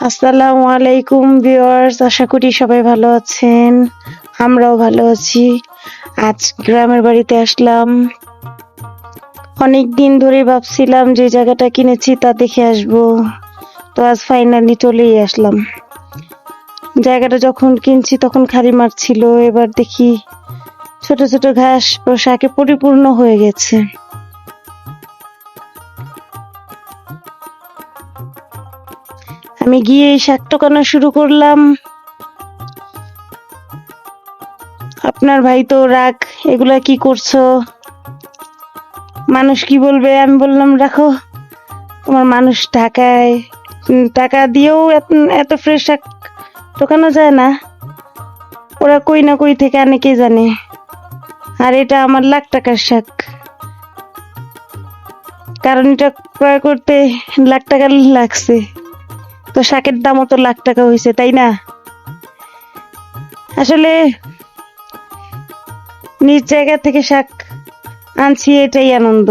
আসসালামু আলাইকুম ভিউয়ার্স, আশা করি সবাই ভালো আছেন। আমরাও ভালো আছি। আজ গ্রামের বাড়িতে আসলাম। অনেক দিন ধরে ভাবছিলাম যে জায়গাটা কিনেছি তা দেখে আসব। তো আজ ফাইনালি চলেই আসলাম। জায়গাটা যখন কিনছি তখন খালি মাঠ ছিল। এবার দেখি ছোট ছোট ঘাস পোশাকে পরিপূর্ণ হয়ে গেছে। আমি গিয়ে শাক টোকানো শুরু করলাম। আপনার ভাই তো রাগ, এগুলা কি করছ? মানুষ কি বলবে? আমি বললাম, রাখো, তোমার মানুষ ঢাকায় টাকা দিয়েও এত- এত ফ্রেশ শাক টোকানো যায় না। ওরা কই না কই থেকে আনে, কে জানে? আর এটা আমার লাখ টাকার শাক। কারণ এটা ক্রয় করতে লাখ টাকা লাগছে। তো শাকের দামও তো লাখ টাকা হয়েছে তাই না? আসলে নিজ জায়গা থেকে শাক আনছি, এটাই আনন্দ।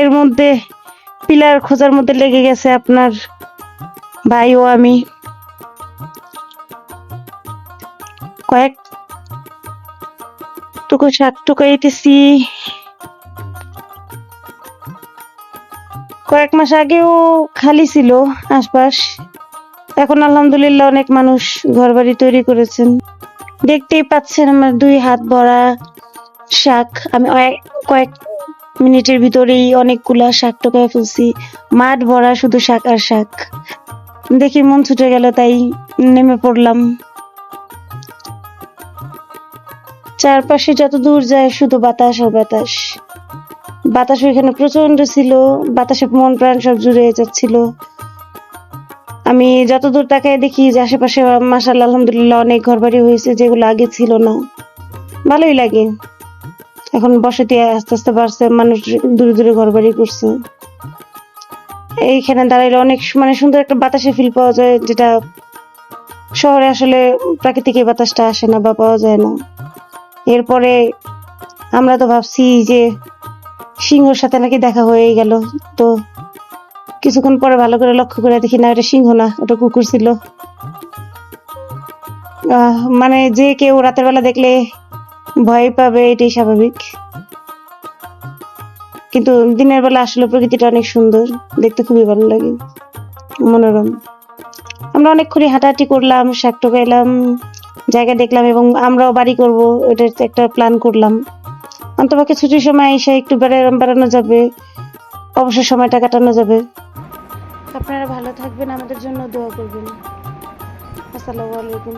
এর মধ্যে পিলার খোঁজার মধ্যে লেগে গেছে আপনার ভাই ও আমি। কয়েক টুকু শাক টুকাইতেছি। কয়েক মাস আগেও খালি ছিল আশপাশ। এখন আলহামদুলিল্লাহ অনেক মানুষ ঘর বাড়ি তৈরি করেছেন। দেখতেই পাচ্ছেন আমার দুই হাত ভরা শাক। আমি কয়েক মিনিটের ভিতরেই অনেকগুলা শাক টোকায় ফেলছি। মাঠ ভরা শুধু শাক আর শাক। দেখি মন ছুটে গেল তাই নেমে পড়লাম। চারপাশে যত দূর যায় শুধু বাতাস আর বাতাস। বাতাস ওইখানে প্রচণ্ড ছিল, বাতাসে মন প্রাণ সব জুড়ে যাচ্ছিল। আমি যতদূর তাকায় দেখি যে আশেপাশে মাসাল আলহামদুলিল্লাহ অনেক ঘরবাড়ি হয়েছে যেগুলো আগে ছিল না। ভালোই লাগে। এখন বসতি আস্তে আস্তে বাড়ছে, মানুষ দূরে দূরে ঘরবাড়ি করছে। এইখানে দাঁড়াইলে অনেক মানে সুন্দর একটা বাতাসে ফিল পাওয়া যায়, যেটা শহরে আসলে প্রাকৃতিক এই বাতাসটা আসে না বা পাওয়া যায় না। এরপরে আমরা তো ভাবছি যে সিংহর সাথে নাকি দেখা হয়ে গেল। তো কিছুক্ষণ পরে ভালো করে লক্ষ্য করে দেখি, না ওটা সিংহ না, ওটা কুকুর ছিল। মানে যে কেউ রাতের বেলা দেখলে ভয় পাবে, এটাই স্বাভাবিক। কিন্তু দিনের বেলা আসলে প্রকৃতিটা অনেক সুন্দর, দেখতে খুবই ভালো লাগে, মনোরম। আমরা অনেকক্ষণই হাঁটাহাঁটি করলাম, শাক টোকাইলাম, জায়গা দেখলাম এবং আমরাও বাড়ি করব ওটার একটা প্ল্যান করলাম। অন্তপক্ষে ছুটির সময় এসে একটু বেড়ায় বেড়ানো যাবে। অবসর সময়টা কাটানো যাবে। আপনারা ভালো থাকবেন, আমাদের জন্য দোয়া করবেন। আসসালামু আলাইকুম।